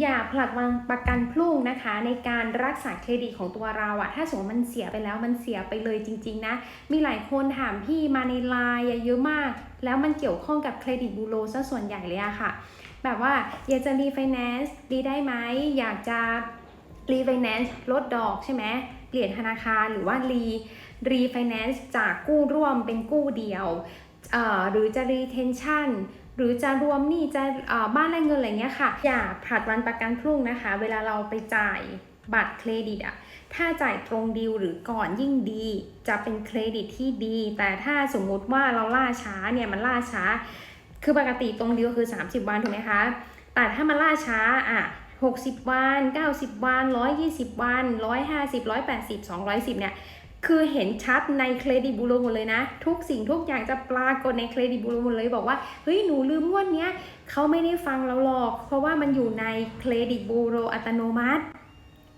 อย่าผลัดวันประกันพรุ่งนะคะ ในการรักษาเครดิตของตัวเราอะถ้าสมมติมันเสียไปแล้วมันเสียไปเลยจริง ๆ นะ มีหลายคนถามพี่มาในไลน์เยอะมาก แล้วมันเกี่ยวข้องกับเครดิตบูโรซะส่วนใหญ่เลยอะค่ะ แบบว่าอยากจะรีไฟแนนซ์ดีได้ไหมอยากจะรีไฟแนนซ์ลดดอกใช่ไหมเปลี่ยนธนาคารหรือว่ารีรีไฟแนนซ์จากกู้ร่วมเป็นกู้เดียวเอ่อหรือจะ retention หรือจะรวมหนี้จะบ้านแลกเงินอะไรเงี้ยค่ะ อย่าผัดวันประกันพรุ่งนะคะ เวลาเราไปจ่ายบัตรเครดิตอะถ้าจ่ายตรงดีลหรือก่อนยิ่งดี จะเป็นเครดิตที่ดี แต่ถ้าสมมุติว่าเราล่าช้าเนี่ยมันล่าช้า คือปกติตรงดีลคือ 30 วันถูกไหมคะ แต่ถ้ามันล่าช้าอะ60 วัน 90 วัน 120 วัน 150 180 210เนี่ย คือเห็นชัดในเครดิตบูโรหมดเลยนะ ทุกสิ่งทุกอย่างจะปรากฏในเครดิตบูโรหมดเลยบอกว่าเฮ้ยหนูลืมงวดเนี้ยเขาไม่ได้ฟังเราหรอก เพราะว่ามันอยู่ในเครดิตบูโรอัตโนมัติ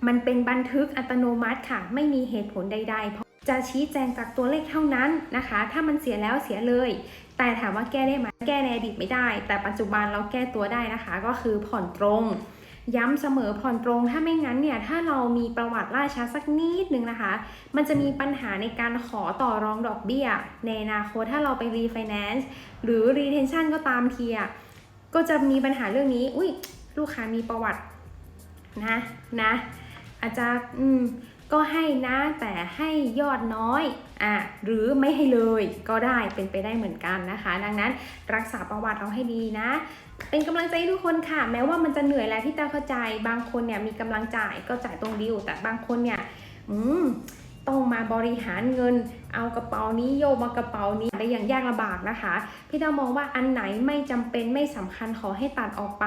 มันเป็นบันทึกอัตโนมัติค่ะ ไม่มีเหตุผลใด ๆ เพราะจะชี้แจงจากตัวเลขเท่านั้นนะคะ ถ้ามันเสียแล้วเสียเลย แต่ถามว่าแก้ได้ไหมแก้ในอดีตไม่ได้ แต่ปัจจุบันเราแก้ตัวได้นะคะ ก็คือผ่อนตรง ย้ำเสมอผ่อนตรง ถ้าไม่งั้นเนี่ยถ้าเรามีประวัติล่าช้าสักนิดนึงนะคะ มันจะมีปัญหาในการขอต่อรองดอกเบี้ย ในอนาคตถ้าเราไปรีไฟแนนซ์หรือรีเทนชันก็ตามทีอะก็จะมีปัญหาเรื่องนี้ อุ้ยลูกค้ามีประวัตินะนะอาจจะอืม ก็ให้นะแต่ให้ยอดน้อยอะหรือไม่ให้เลยก็ได้เป็นไปได้เหมือนกันนะคะ ดังนั้นรักษาประวัติเราให้ดีนะ เป็นกำลังใจให้ทุกคนค่ะ แม้ว่ามันจะเหนื่อยแล้วที่ตาเข้าใจ บางคนเนี่ยมีกำลังจ่ายก็จ่ายตรงดิวแต่บางคนเนี่ยอืม มาบริหารเงิน เอากระเป๋านี้โยกมากระเป๋านี้ได้อย่างยากลำบากนะคะ พี่ต้ามองว่าอันไหนไม่จำเป็นไม่สำคัญขอให้ตัดออกไป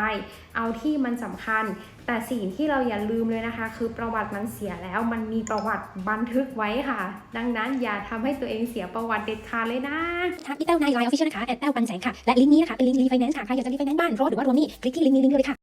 เอาที่มันสำคัญ แต่สิ่งที่เราอย่าลืมเลยนะคะ คือประวัติมันเสียแล้วมันมีประวัติบันทึกไว้ค่ะ ดังนั้นอย่าทำให้ตัวเองเสียประวัติเด็ดขาดเลยนะทักพี่แต้วในไลน์ออฟฟิเชียลนะคะแอดแต้วปันแสงค่ะและลิงก์นี้นะคะเป็นลิงก์รีไฟแนนซ์ค่ะใครอยากจะรีไฟแนนซ์บ้านรถหรือว่ารวมหนี้คลิกที่ลิงก์นี้ลิงก์เดียวเลยค่ะ